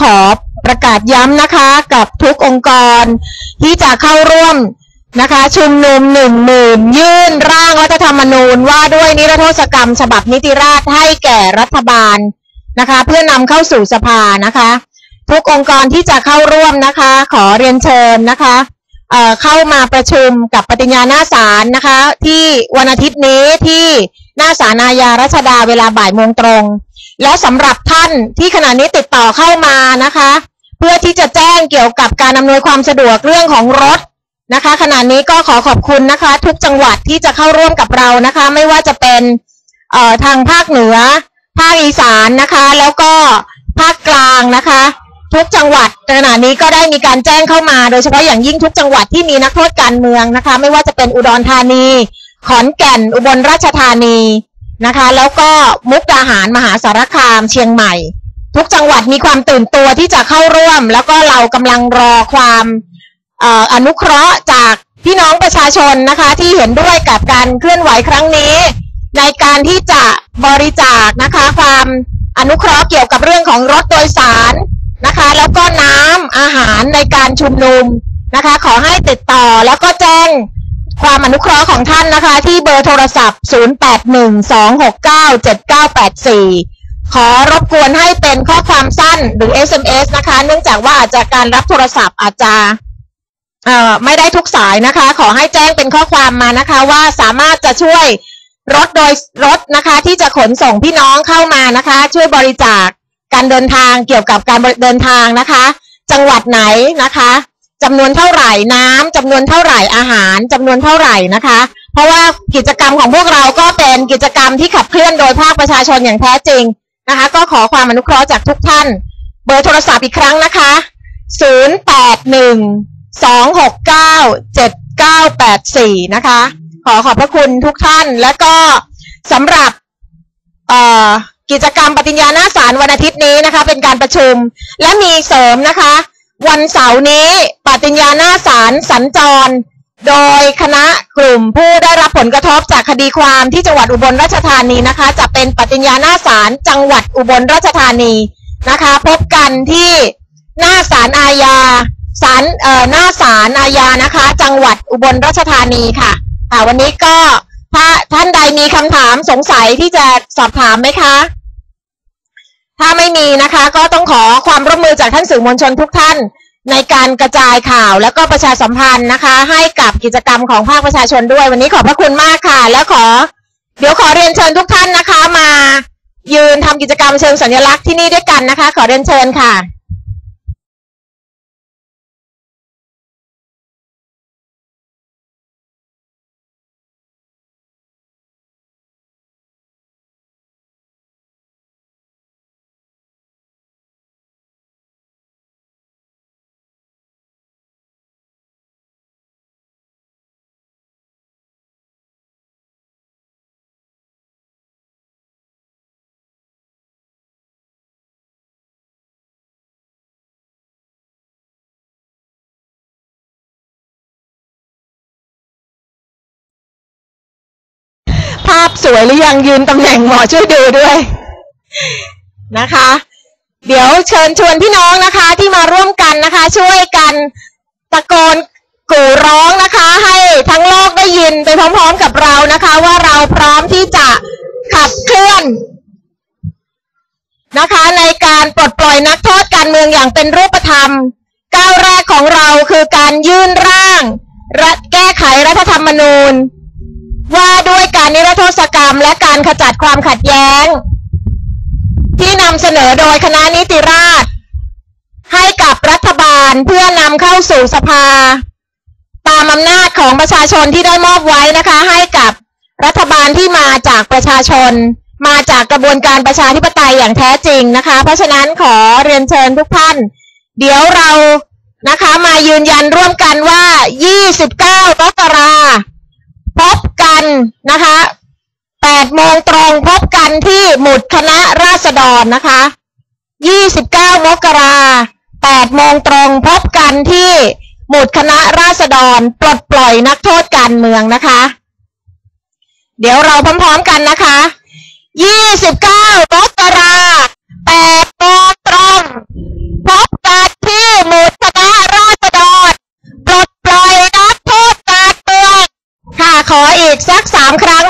ขอประกาศย้ำนะคะกับทุกองค์กร ที่จะเข้าร่วมนะคะชุมนุมหนึ่งหมื่นยื่นร่างรัฐธรรมนูญว่าด้วยนิรโทษกรรม ฉบับนิติราษให้แก่รัฐบาลนะคะ เพื่อนำเข้าสู่สภานะคะ ทุกองค์กรที่จะเข้าร่วมนะคะ ขอเรียนเชิญนะคะเอ่อเข้ามาประชุมกับปฏิญญาหน้าศาลนะคะ ที่วันอาทิตย์นี้ที่หน้าศาลอาญารัชดาเวลาบ่ายโมงตรง และสำหรับท่านที่ขณะนี้ติดต่อเข้ามานะคะ เพื่อที่จะแจ้งเกี่ยวกับการอำนวยความสะดวกเรื่องของรถนะคะ ขณะนี้ก็ขอขอบคุณนะคะ ทุกจังหวัดที่จะเข้าร่วมกับเรานะคะ ไม่ว่าจะเป็นเอ่อทางภาคเหนือ ภาคอีสานนะคะ แล้วก็ภาคกลางนะคะ ทุกจังหวัดขณะนี้ก็ได้มีการแจ้งเข้ามา โดยเฉพาะอย่างยิ่งทุกจังหวัดที่มีนักโทษการเมืองนะคะ ไม่ว่าจะเป็นอุดรธานี ขอนแก่น อุบลราชธานี นะคะ แล้วก็มุกดาหารมหาสารคามเชียงใหม่ ทุกจังหวัดมีความตื่นตัวที่จะเข้าร่วม แล้วก็เรากำลังรอความออนุเคราะห์จากพี่น้องประชาชนนะคะ ที่เห็นด้วยกับการเคลื่อนไหวครั้งนี้ ในการที่จะบริจาคนะคะ ความอนุเคราะห์เกี่ยวกับเรื่องของรถโดยสารนะคะ แล้วก็น้ำอาหารในการชุมนุมนะคะ ขอให้ติดต่อแล้วก็แจ้ง ความอนุเคราะห์ของท่านนะคะ ที่เบอร์โทรศัพท์ 0812697984 ขอรบกวนให้เป็นข้อความสั้นหรือ SMS นะคะ เนื่องจากว่าอาจจะการรับโทรศัพท์อาจจะไม่ได้ทุกสายนะคะ ขอให้แจ้งเป็นข้อความมานะคะ ว่าสามารถจะช่วยรถโดยรถนะคะ ที่จะขนส่งพี่น้องเข้ามานะคะ ช่วยบริจาคการเดินทางเกี่ยวกับการเดินทางนะคะ จังหวัดไหนนะคะ จำนวนเท่าไหร่น้ำจำนวนเท่าไหร่อาหารจำนวนเท่าไหร่นะคะ เพราะว่ากิจกรรมของพวกเราก็เป็นกิจกรรมที่ขับเคลื่อนโดยภาคประชาชนอย่างแท้จริงนะคะ ก็ขอความอนุเคราะห์จากทุกท่าน เบอร์โทรศัพท์อีกครั้งนะคะ 081สองหกเก้าเจ็ดเก้าแปดสี่นะคะ ขอขอบพระคุณทุกท่าน และก็สำหรับกิจกรรมปฏิญญาหน้าศาลวันอาทิตย์นี้นะคะ เป็นการประชุมและมีเสริมนะคะ วันเสาร์นี้ปฏิญญาหน้าศาลสัญจร โดยคณะกลุ่มผู้ได้รับผลกระทบจากคดีความที่จังหวัดอุบลราชธานีนะคะ จะเป็นปฏิญญาหน้าศาลจังหวัดอุบลราชธานีนะคะ พบกันที่หน้าศาลอาญาศาลเอ่อหน้าศาลอาญานะคะ จังหวัดอุบลราชธานีค่ะค่ะวันนี้ก็ถ้าท่านใดมีคำถามสงสัยที่จะสอบถามไหมคะ ถ้าไม่มีนะคะ ก็ต้องขอความร่วมมือจากท่านสื่อมวลชนทุกท่าน ในการกระจายข่าวแล้วก็ประชาสัมพันธ์นะคะ ให้กับกิจกรรมของภาคประชาชนด้วย วันนี้ขอบพระคุณมากค่ะ แล้วขอ เดี๋ยวขอเรียนเชิญทุกท่านนะคะ มายืนทำกิจกรรมเชิงสัญลักษณ์ที่นี่ด้วยกันนะคะ ขอเรียนเชิญค่ะ ภาพสวยหรือยังยืนตำแหน่งหมอช่วยดูด้วยนะคะ เดี๋ยวเชิญชวนพี่น้องนะคะที่มาร่วมกันนะคะ ช่วยกันตะโกนกู่ร้องนะคะ ให้ทั้งโลกได้ยินไปพร้อมๆกับเรานะคะ ว่าเราพร้อมที่จะขับเคลื่อนนะคะ ในการปลดปล่อยนักโทษการเมืองอย่างเป็นรูปธรรม ก้าวแรกของเราคือการยื่นร่างรัฐแก้ไขรัฐธรรมนูญ การนิรโทษกรรม และการขจัดความขัดแย้ง ที่นำเสนอโดยคณะนิติราษฎรให้กับรัฐบาลเพื่อนำเข้าสู่สภา ตามอำนาจของประชาชนที่ได้มอบไว้นะคะ ให้กับรัฐบาลที่มาจากประชาชน มาจากกระบวนการประชาธิปไตยอย่างแท้จริงนะคะ เพราะฉะนั้นขอเรียนเชิญทุกท่าน เดี๋ยวเรานะคะมายืนยันร่วมกันว่า 29มกรา พบกันนะคะ8โมงตรงพบกันที่หมุดคณะราษฎรนะคะ 29 มกรา8โมงตรงพบกันที่หมุดคณะราษฎรปลดปล่อยนักโทษการเมืองนะคะ เดี๋ยวเราพร้อมๆกันนะคะ 29 มกรา 3ครั้ง